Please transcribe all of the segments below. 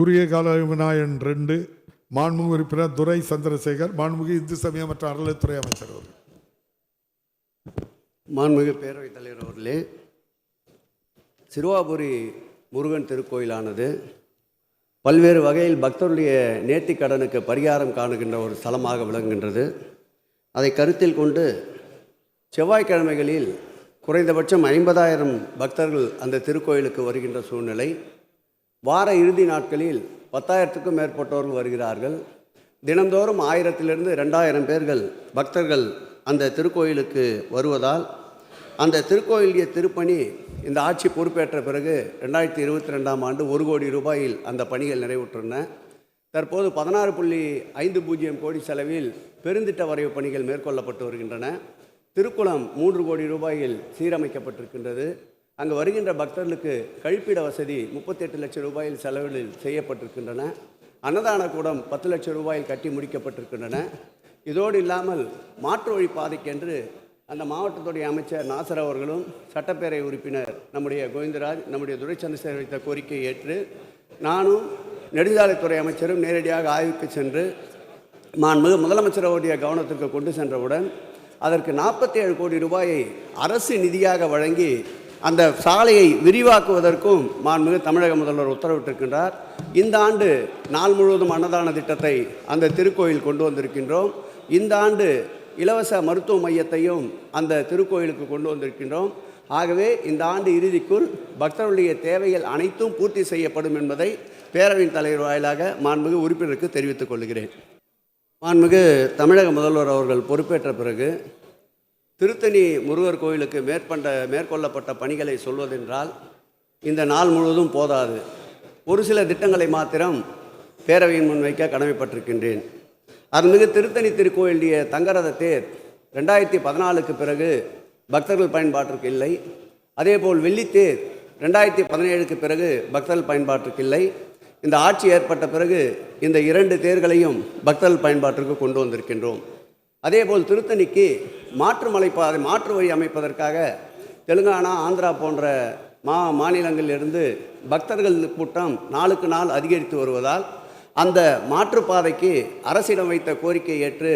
குறுகிய கால விநாயகன் ரெண்டு மாண்புமிகு உறுப்பினர் துரை சந்திரசேகர் மாண்புமிகு இந்து சமய மற்றும் அறநிலைத்துறை அமைச்சர் அவர்கள். மாண்புமிகு பேரவைத் தலைவர் அவர்களே சிறுவாபுரி முருகன் திருக்கோயிலானது பல்வேறு வகையில் பக்தருடைய நேர்த்தி கடனுக்கு பரிகாரம் காணுகின்ற ஒரு ஸ்தலமாக விளங்குகின்றது. அதை கருத்தில் கொண்டு செவ்வாய்க்கிழமைகளில் குறைந்தபட்சம் ஐம்பதாயிரம் பக்தர்கள் அந்த திருக்கோயிலுக்கு வருகின்ற சூழ்நிலை. வார இறுதி நாட்களில் பத்தாயிரத்துக்கும் மேற்பட்டோர்கள் வருகிறார்கள். தினந்தோறும் ஆயிரத்திலிருந்து ரெண்டாயிரம் பேர்கள் பக்தர்கள் அந்த திருக்கோயிலுக்கு வருவதால் அந்த திருக்கோயிலுடைய திருப்பணி இந்த ஆட்சி பொறுப்பேற்ற பிறகு ரெண்டாயிரத்தி இருபத்தி ரெண்டாம் ஆண்டு ஒரு கோடி ரூபாயில் அந்த பணிகள் நிறைவுற்றன. தற்போது பதினாறு புள்ளி ஐந்து பூஜ்ஜியம் கோடி செலவில் பெருந்திட்ட வரைவு பணிகள் மேற்கொள்ளப்பட்டு வருகின்றன. திருக்குளம் மூன்று கோடி ரூபாயில் சீரமைக்கப்பட்டிருக்கின்றது. அங்கு வருகின்ற பக்தர்களுக்கு கழிப்பிட வசதி முப்பத்தெட்டு லட்சம் ரூபாயில் செலவில் செய்யப்பட்டிருக்கின்றன. அன்னதான கூடம் பத்து லட்சம் ரூபாயில் கட்டி முடிக்கப்பட்டிருக்கின்றன. இதோடு இல்லாமல் மாற்று வழி பாதைக்கென்று அந்த மாவட்டத்துடைய அமைச்சர் நாசர் அவர்களும் சட்டப்பேரவை உறுப்பினர் நம்முடைய கோவிந்தராஜ் நம்முடைய துரை சந்திரசேகர் வைத்த கோரிக்கையை ஏற்று நானும் நெடுஞ்சாலைத்துறை அமைச்சரும் நேரடியாக ஆய்வுக்கு சென்று மாண்புமிகு முதலமைச்சர் அவருடைய கவனத்திற்கு கொண்டு சென்றவுடன் அதற்கு நாற்பத்தி ஏழு கோடி ரூபாயை அரசு நிதியாக வழங்கி அந்த சாலையை விரிவாக்குவதற்கும் மாண்புமிகு தமிழக முதல்வர் உத்தரவிட்டிருக்கின்றார். இந்த ஆண்டு நாள் முழுவதும் அன்னதான திட்டத்தை அந்த திருக்கோயில் கொண்டு வந்திருக்கின்றோம். இந்த ஆண்டு இலவச மருத்துவ மையத்தையும் அந்த திருக்கோயிலுக்கு கொண்டு வந்திருக்கின்றோம். ஆகவே இந்த ஆண்டு இறுதிக்குள் பக்தர்களுடைய தேவைகள் அனைத்தும் பூர்த்தி செய்யப்படும் என்பதை பேரவையின் தலைவர் வாயிலாக மாண்புமிகு உறுப்பினருக்கு தெரிவித்துக் கொள்கிறேன். மாண்புமிகு தமிழக முதல்வர் அவர்கள் பொறுப்பேற்ற பிறகு திருத்தணி முருகர் கோயிலுக்கு மேற்கொண்ட மேற்கொள்ளப்பட்ட பணிகளை சொல்வதென்றால் இந்த நாள் முழுவதும் போதாது. ஒரு சில திட்டங்களை மாத்திரம் பேரவையின் முன்வைக்க கடமைப்பட்டிருக்கின்றேன். அருள்மிகு திருத்தணி திருக்கோயிலுடைய தங்கரத தேர் ரெண்டாயிரத்தி பதினாலுக்கு பிறகு பக்தர்கள் பயன்பாட்டிற்கு இல்லை. அதேபோல் வெள்ளித்தேர் ரெண்டாயிரத்தி பதினேழுக்கு பிறகு பக்தர்கள் பயன்பாட்டிற்கு இல்லை. இந்த ஆட்சி ஏற்பட்ட பிறகு இந்த இரண்டு தேர்களையும் பக்தர்கள் பயன்பாட்டிற்கு கொண்டு வந்திருக்கின்றோம். அதேபோல் திருத்தணிக்கு மாற்று மலைப்பாதை மாற்று வழி அமைப்பதற்காக தெலுங்கானா ஆந்திரா போன்ற மா மாநிலங்களிலிருந்து பக்தர்கள் கூட்டம் நாளுக்கு நாள் அதிகரித்து வருவதால் அந்த மாற்றுப்பாதைக்கு அரசிடம் வைத்த கோரிக்கை ஏற்று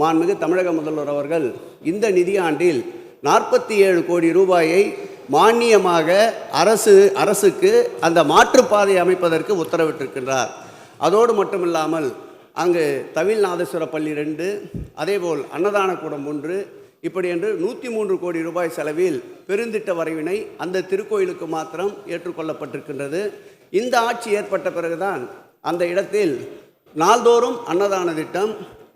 மாண்புமிகு தமிழக முதல்வர் அவர்கள் இந்த நிதியாண்டில் நாற்பத்தி ஏழு கோடி ரூபாயை மானியமாக அரசு அரசுக்கு அந்த மாற்றுப்பாதை அமைப்பதற்கு உத்தரவிட்டிருக்கின்றார். அதோடு மட்டுமில்லாமல் அங்கு தவிழ்நாதேஸ்வர பள்ளி ரெண்டு அதேபோல் அன்னதான கூடம் ஒன்று. இப்படி என்று நூற்றி மூன்று கோடி ரூபாய் செலவில் பெருந்திட்ட வரைவினை அந்த திருக்கோயிலுக்கு மாத்திரம் ஏற்றுக்கொள்ளப்பட்டிருக்கின்றது. இந்த ஆட்சி ஏற்பட்ட பிறகுதான் அந்த இடத்தில் நாள்தோறும் அன்னதான திட்டம்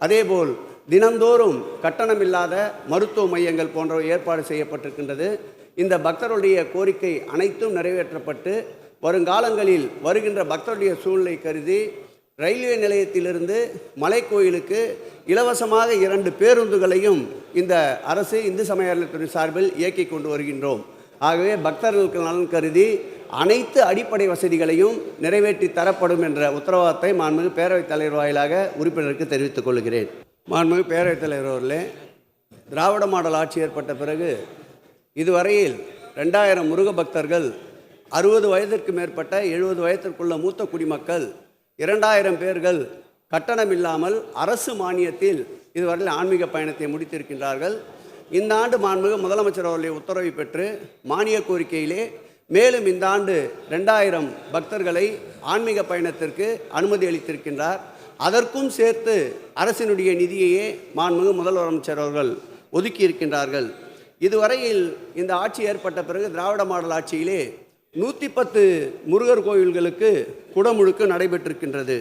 அதேபோல் தினந்தோறும் கட்டணமில்லாத மருத்துவ மையங்கள் போன்றவை ஏற்பாடு செய்யப்பட்டிருக்கின்றது. இந்த பக்தருடைய கோரிக்கை அனைத்தும் நிறைவேற்றப்பட்டு வருங்காலங்களில் வருகின்ற பக்தருடைய சூழ்நிலை கருதி ரயில்வே நிலையத்திலிருந்து மலைக்கோயிலுக்கு இலவசமாக இரண்டு பேருந்துகளையும் இந்த அரசு இந்து சமய அறநிலையத்துறை சார்பில் இயக்கி கொண்டு வருகின்றோம். ஆகவே பக்தர்களுக்கு நலன் கருதி அனைத்து அடிப்படை வசதிகளையும் நிறைவேற்றி தரப்படும் என்ற உத்தரவாதத்தை மாண்புமிகு பேரவைத் தலைவர் வாயிலாக உறுப்பினருக்கு தெரிவித்துக் கொள்கிறேன். மாண்புமிகு பேரவைத் தலைவர் அவர்களே திராவிட மாடல் ஆட்சி ஏற்பட்ட பிறகு இதுவரையில் ரெண்டாயிரம் முருக பக்தர்கள் அறுபது வயதிற்கு மேற்பட்ட எழுபது வயதிற்குள்ள மூத்த குடிமக்கள் இரண்டாயிரம் பேர்கள் கட்டணம் இல்லாமல் அரசு மானியத்தில் இதுவரையில் ஆன்மீக பயணத்தை முடித்திருக்கின்றார்கள். இந்த ஆண்டு மாண்புமிகு முதலமைச்சர் அவர்களை உத்தரவை பெற்று மானிய கோரிக்கையிலே மேலும் இந்த ஆண்டு ரெண்டாயிரம் பக்தர்களை ஆன்மீக பயணத்திற்கு அனுமதி அளித்திருக்கின்றார். அதற்கும் சேர்த்து அரசினுடைய நிதியையே மாண்புமிகு முதலமைச்சர் அவர்கள் ஒதுக்கி இருக்கின்றார்கள் இதுவரையில் இந்த ஆட்சி ஏற்பட்ட பிறகு திராவிட மாடல் ஆட்சியிலே நூற்றி பத்து முருகர் கோயில்களுக்கு குடமுழுக்கு நடைபெற்றிருக்கின்றது.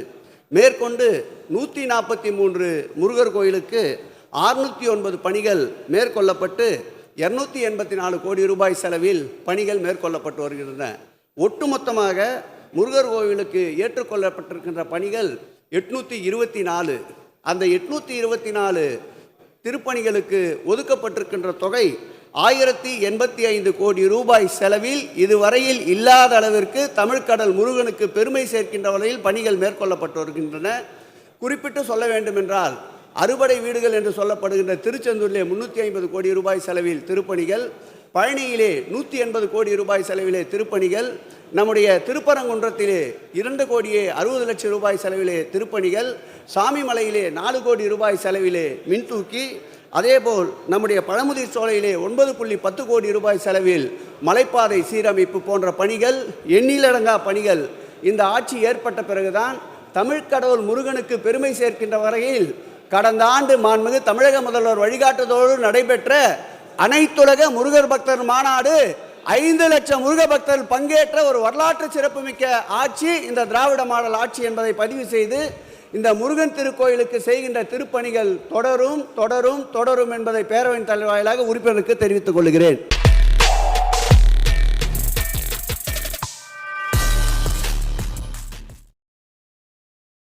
மேற்கொண்டு நூற்றி நாற்பத்தி மூன்று முருகர் கோயிலுக்கு அறுநூற்றி ஒன்பது பணிகள் மேற்கொள்ளப்பட்டு இரநூத்தி எண்பத்தி நாலு கோடி ரூபாய் செலவில் பணிகள் மேற்கொள்ளப்பட்டு வருகின்றன. ஒட்டுமொத்தமாக முருகர் கோவிலுக்கு ஏற்றுக்கொள்ளப்பட்டிருக்கின்ற பணிகள் எட்நூற்றி இருபத்தி நாலு அந்த எட்நூற்றி இருபத்தி நாலு திருப்பணிகளுக்கு ஒதுக்கப்பட்டிருக்கின்ற தொகை ஆயிரத்தி எண்பத்தி ஐந்து கோடி ரூபாய் செலவில் இதுவரையில் இல்லாத அளவிற்கு தமிழ்கடல் முருகனுக்கு பெருமை சேர்க்கின்ற வகையில் பணிகள் மேற்கொள்ளப்பட்டு வருகின்றன. குறிப்பிட்டு சொல்ல வேண்டுமென்றால் அறுபடை வீடுகள் என்று சொல்லப்படுகின்ற திருச்செந்தூரிலே முன்னூற்றி ஐம்பது கோடி ரூபாய் செலவில் திருப்பணிகள் பழனியிலே நூற்றி எண்பது கோடி ரூபாய் செலவிலே திருப்பணிகள் நம்முடைய திருப்பரங்குன்றத்திலே இரண்டு கோடியே அறுபது லட்சம் ரூபாய் செலவிலே திருப்பணிகள் சாமிமலையிலே நாலு கோடி ரூபாய் செலவிலே மின்தூக்கி அதேபோல் நம்முடைய பழமுதிர் சோலையிலே ஒன்பது புள்ளி பத்து கோடி ரூபாய் செலவில் மலைப்பாதை சீரமைப்பு போன்ற பணிகள் எண்ணிலடங்கா பணிகள் இந்த ஆட்சி ஏற்பட்ட பிறகுதான் தமிழ்க்கடவுள் முருகனுக்கு பெருமை சேர்க்கின்ற வகையில் கடந்த ஆண்டு மாண்புமிகு தமிழக முதல்வர் வழிகாட்டுதலோடு நடைபெற்ற அனைத்துலக முருகர் பக்தர் மாநாடு ஐந்து லட்சம் முருக பக்தர்கள் பங்கேற்ற ஒரு வரலாற்று சிறப்புமிக்க ஆட்சி இந்த திராவிட மாடல் ஆட்சி என்பதை பதிவு செய்து இந்த முருகன் திருக்கோயிலுக்கு செய்கின்ற திருப்பணிகள் தொடரும் தொடரும் தொடரும் என்பதை பேரவையின் தலைவாயிலாக உறுப்பினருக்கு தெரிவித்துக் கொள்கிறேன்.